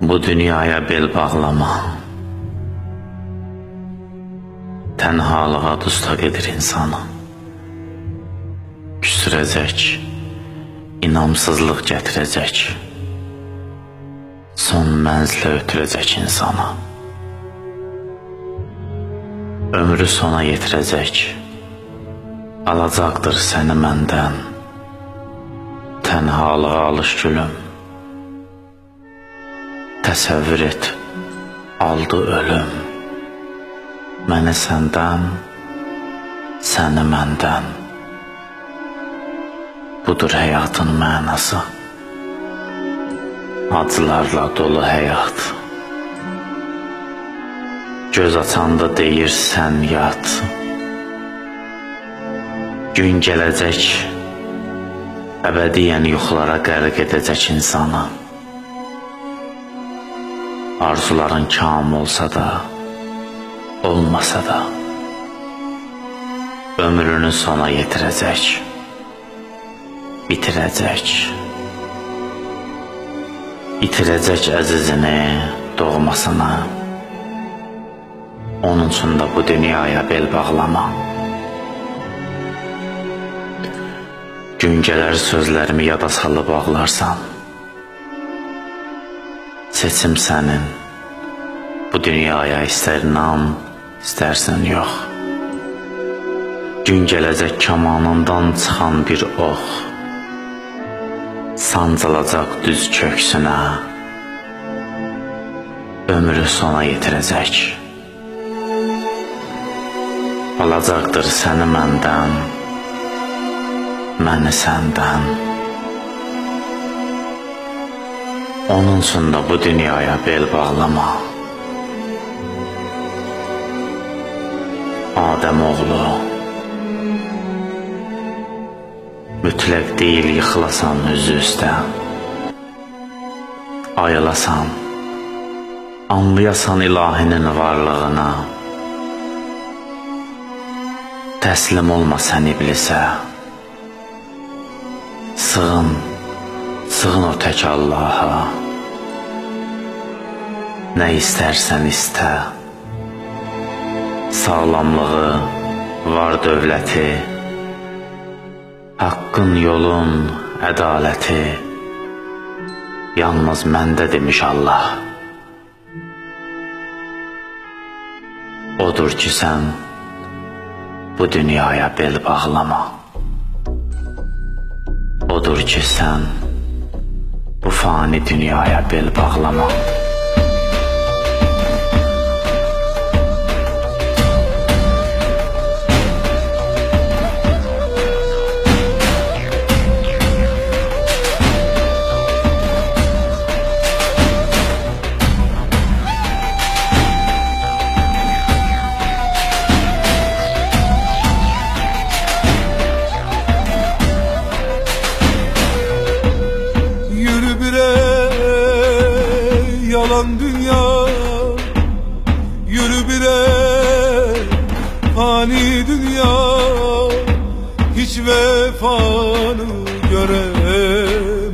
Bu dünyaya bel bağlama. Tənhalığa dustaq edir insanı. Küsürəcək, inamsızlıq gətirəcək. Son mənzilə ötürəcək insanı. Ömrü sona yetirəcək. Alacaqdır səni məndən. Tənhalığa alış gülüm. Təsəvvür et, aldı ölüm. Məni səndən, səni məndən. Budur həyatın mənası. Acılarla dolu həyat. Göz açanda deyirsən yat. Gün gələcək, əbədiyyən yuxulara qərq edəcək insanı. Arzuların kam olsa da, olmasa da ömrünü sona yetirəcək, bitirəcək. İtirəcək əzizini, doğmasını. Onun üçün də bu dünyaya bel bağlama. Gün gələr sözlərimi yada salıb ağlarsan. Seçim sənin. Bu dünyaya istər inan, istərsən yox. Gün gələcək kamanından çıxan bir ox. Sancılacaq düz köksünə. Ömrü sona yetirəcək. Alacaqdır səni məndən, məni səndən. Onun üçün də bu dünyaya bel bağlama. Adəm oğlu Mütləq deyil yıxılasan üzü üstə. Ayılasan Anlayasan ilahinin varlığına. Təslim olma sən iblisə Sığın Sığın o tək Allaha Nə istərsən istə Sağlamlığı, var dövləti Haqqın yolun, ədaləti Yalnız məndə demiş Allah. Odur ki sən bu dünyaya bel bağlama. Odur ki sən bu fani dünyaya bel bağlama yalan dünya Yürü bire fani dünya. Hiç vefanı göremedim.